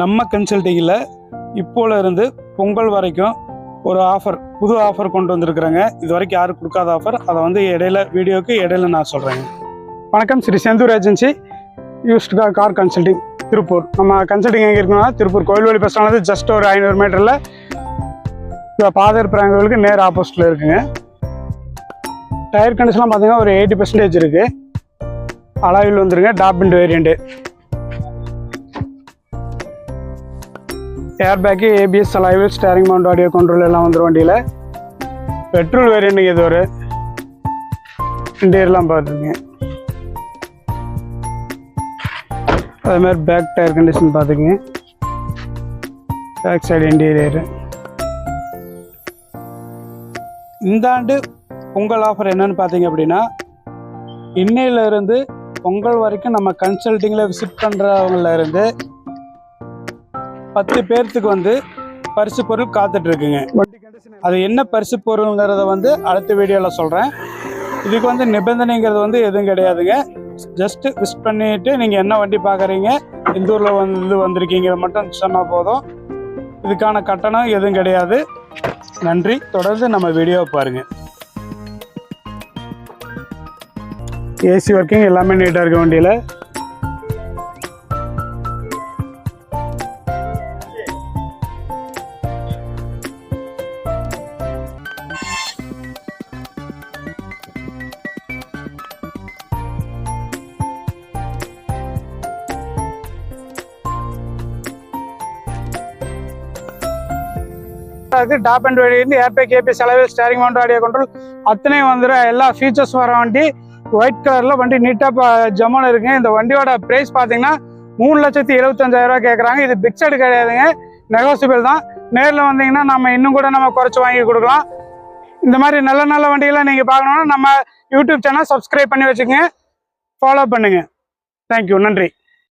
நம்ம கன்சல்டிங்கில் இப்போல இருந்து பொங்கல் வரைக்கும் ஒரு ஆஃபர் புது ஆஃபர் கொண்டு வந்திருக்கிறாங்க. இது வரைக்கும் யாரும் கொடுக்காத ஆஃபர் அதை வந்து இடையில வீடியோக்கு இடையில நான் சொல்கிறேங்க வணக்கம் Sri Senthur agency used car car consulting Tiruppur. நம்ம கன்சல்டிங் எங்கே இருக்குன்னா Tiruppur Koilveli bus stand just ஒரு ஐநூறு மீட்டரில் இப்போ பாதர் பிராங்கலுக்கு நேர் ஆப்போசிட்டில் இருக்குங்க. டயர் கண்டிஷன்லாம் பார்த்தீங்கன்னா ஒரு எயிட்டி பர்சன்டேஜ் இருக்குது அலாயில் வந்துருங்க top end variant air bag ABS alloy steering mount audio control எல்லாம் வந்துடும் வண்டியில். பெட்ரோல் வேரியண்ட்டுங்க இது ஒரு இன்டீரியர்லாம் பார்த்துங்க அதே மாதிரி பேக் டயர் கண்டிஷன் பார்த்துக்குங்க பேக் சைடு இன்டீரியரு இந்த ஆண்டு பொங்கல் ஆஃபர் என்னன்னு பார்த்தீங்க அப்படின்னா இன்னையிலிருந்து பொங்கல் வரைக்கும் நம்ம கன்சல்ட்டிங்கில் விசிட் பண்ணுறவங்கள இருந்து பத்து பேர்த்துக்கு வந்து பரிசு பொருள் காத்துட்டு இருக்குங்க அது என்ன பரிசு பொருளுங்கிறத வந்து அடுத்த வீடியோவில் சொல்கிறேன் இதுக்கு வந்து நிபந்தனைங்கிறது வந்து எதுவும் கிடையாதுங்க. ஜஸ்ட்டு விஷ் பண்ணிட்டு நீங்கள் என்ன வண்டி பார்க்குறீங்க எந்த ஊரில் வந்து வந்திருக்கீங்கிறத மட்டும் சொன்னால் போதும். இதுக்கான கட்டணம் எதுவும் கிடையாது. நன்றி. தொடர்ந்து நம்ம வீடியோவை பாருங்கள் ஏசி ஒர்க்கிங் எல்லாமே நீட்டாக இருக்க வண்டியில். அதுக்கு top end variant airbag ABS செலவில் ஸ்டேரிங் மவுண்ட் ஆடியோ கண்ட்ரோல் அத்தனை வந்துடும் எல்லா ஃபீச்சர்ஸ் வர வண்டி ஒயிட் கலரில் வண்டி நீட்டாக ஜம்முன்னு இருக்குங்க. இந்த வண்டியோட ப்ரைஸ் பார்த்தீங்கன்னா மூணு லட்சத்தி எழுபத்தஞ்சாயிரம் கேட்குறாங்க இது பிக்சடு கிடையாதுங்க. நெகோசியபிள் தான். நேரில் வந்தீங்கன்னா நம்ம இன்னும் கூட நம்ம குறைச்சி வாங்கி கொடுக்கலாம். இந்த மாதிரி நல்ல நல்ல வண்டிகளை நீங்கள் பார்க்கணுன்னா நம்ம யூடியூப் சேனல் சப்ஸ்கிரைப் பண்ணி வச்சுக்கோங்க. ஃபாலோ பண்ணுங்கள் தேங்க்யூ நன்றி.